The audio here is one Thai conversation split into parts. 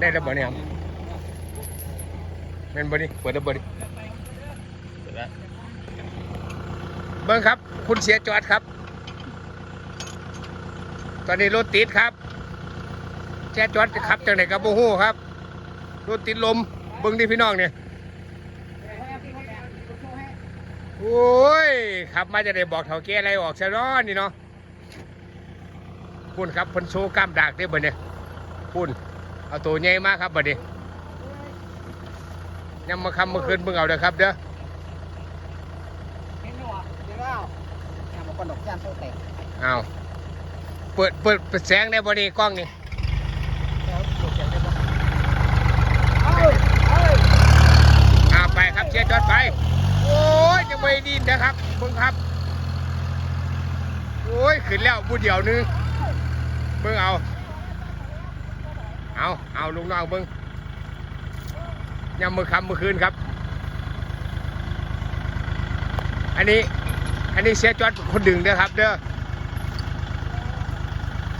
ได้แล้วบ่เนี่ยครับแม่นบ่นี่เปิดแล้วบ่นี่เบิ่งครับ คุณเสียจอดครับ ตอนนี้รถติดครับแช่จอดขับจังไหนกับโบฮู้ครับ รถติดลม เบิ่งดิพี่น้องเนี่ยโอ้ยขับมาจะได้บอกเถ่าแก่อะไรออกซะเนาะนี่เนาะพุ่นครับพิ่นโชว์กล้ามดากได้บ่เนี่ยพุ่น เอาตัวใหญ่มาครับบัดนี้ยังมาคำเมื่อคืนเบิ่งเอาเด้อครับเด้อเห็นหรอเดี๋ยวเอาทำมาก่อนดอกจานโซ่แตกเอาเปิดเปิดเปิดแสงได้บ่นี่กล้องนี่ไปะเอาไปครับเชียร์จอดไป โอ้ยจะไม่ดินนะครับเบิ่งครับ โอ้ยขึ้นแล้วผู้เดียวนึงเบิ่งเอา เอาเอาลุงน้องเบิ่งยามือคำเมื่อคืนครับ อันนี้ อันนี้เชียร์จอดคนดึงเด้อครับ เด้อ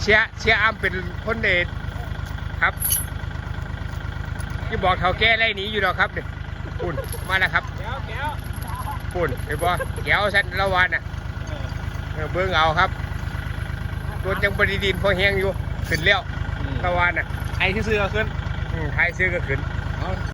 เชียร์เชียร์อ้ำเป็นคนเดทครับที่บอกเท่าแก่ไล่หนีอยู่ดอกครับเนี่ยปุ่นมาแล้วครับปุ่นเห็นบ่แก้วสันละวันน่ะเออเบิ่งเอาครับรถยังบริดินพอแห้งอยู่ขึ้นแล้ว ละวันน่ะไอ้ที่ซื้อก็ขึ้นอืมท้ายซื้อก็ขึ้น